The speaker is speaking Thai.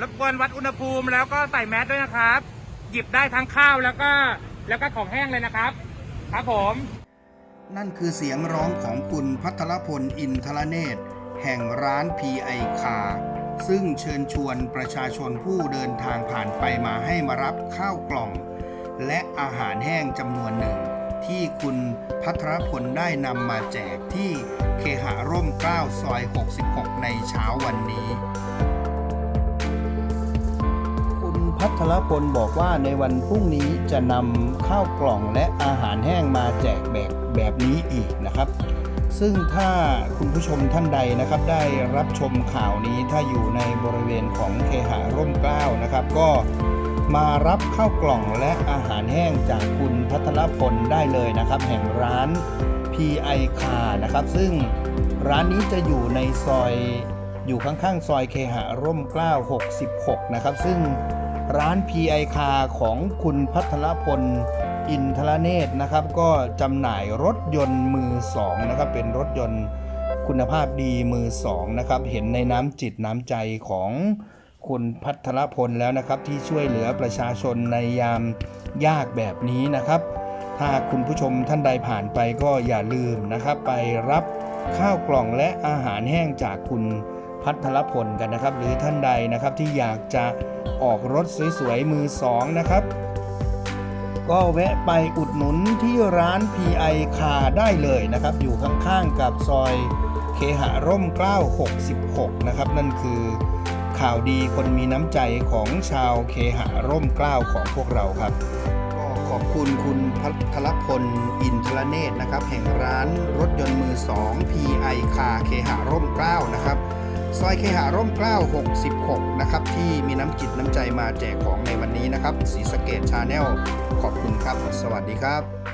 รบกวนวัดอุณหภูมิแล้วก็ใส่แมสด้วยนะครับ หยิบได้ทั้งข้าวแล้วก็แล้วก็ของแห้งเลยนะครับ ครับผม นั่นคือเสียงร้องของคุณพัทรพลอินทรเนตร แห่งร้าน PI คาซึ่งเชิญชวนประชาชนผู้เดินทางผ่านไปมาให้มารับข้าวกล่อง และอาหารแห้งจำนวนหนึ่ง ที่คุณพัทรพลได้นำมาแจกที่เคหะร่ม9ซอย 66 ในเช้าวันนี้ พัทรพลบอกว่าในวันพรุ่งนี้จะนำข้าวกล่องและอาหารแห้งมาแจกแบบแบบนี้อีกนะครับ ซึ่งถ้าคุณผู้ชมท่านใดนะครับ ได้รับชมข่าวนี้ถ้าอยู่ในบริเวณของเคหะร่มเกล้านะครับ ก็มารับข้าวกล่องและอาหารแห้งจากคุณพัทรพลได้เลยนะครับ แห่งร้าน PI คานะครับ ซึ่งร้านนี้จะอยู่ในซอยอยู่ข้างๆ ซอยเคหะร่มเกล้า 66 นะครับ ซึ่ง ร้าน PI คาของคุณพัทรพลอินทรเนตรนะครับ ก็จำหน่ายรถยนต์มือสองนะครับ เป็นรถยนต์คุณภาพดีมือสองนะครับ เห็นในน้ำจิตน้ำใจของคุณพัทรพลแล้วนะครับ ที่ช่วยเหลือประชาชนในยามยากแบบนี้นะครับ ถ้าคุณผู้ชมท่านใดผ่านไปก็อย่าลืมนะครับ ไปรับข้าวกล่องและอาหารแห้งจากคุณ พัทรพลกันนะครับ หรือท่านใดนะครับที่อยากจะออกรถสวยๆมือสองนะครับ ก็แวะไปอุดหนุนที่ร้าน PI คาได้เลยนะครับ อยู่ข้างๆกับซอยเคหะร่มเกล้า 66 นะครับ นั่นคือข่าวดีคนมีน้ำใจของชาวเคหะร่มเกล้าของพวกเราครับ ก็ขอบคุณคุณพัทรพลอินทรเนตรนะครับ แห่งร้านรถยนต์มือ 2 PI คาเคหะร่มเกล้านะครับ ซอยเคหะร่มเกล้า 66 นะครับ ที่มีน้ำจิตน้ำใจมาแจกของในวันนี้นะครับสีสเกตชาแนลขอบคุณครับ สวัสดีครับ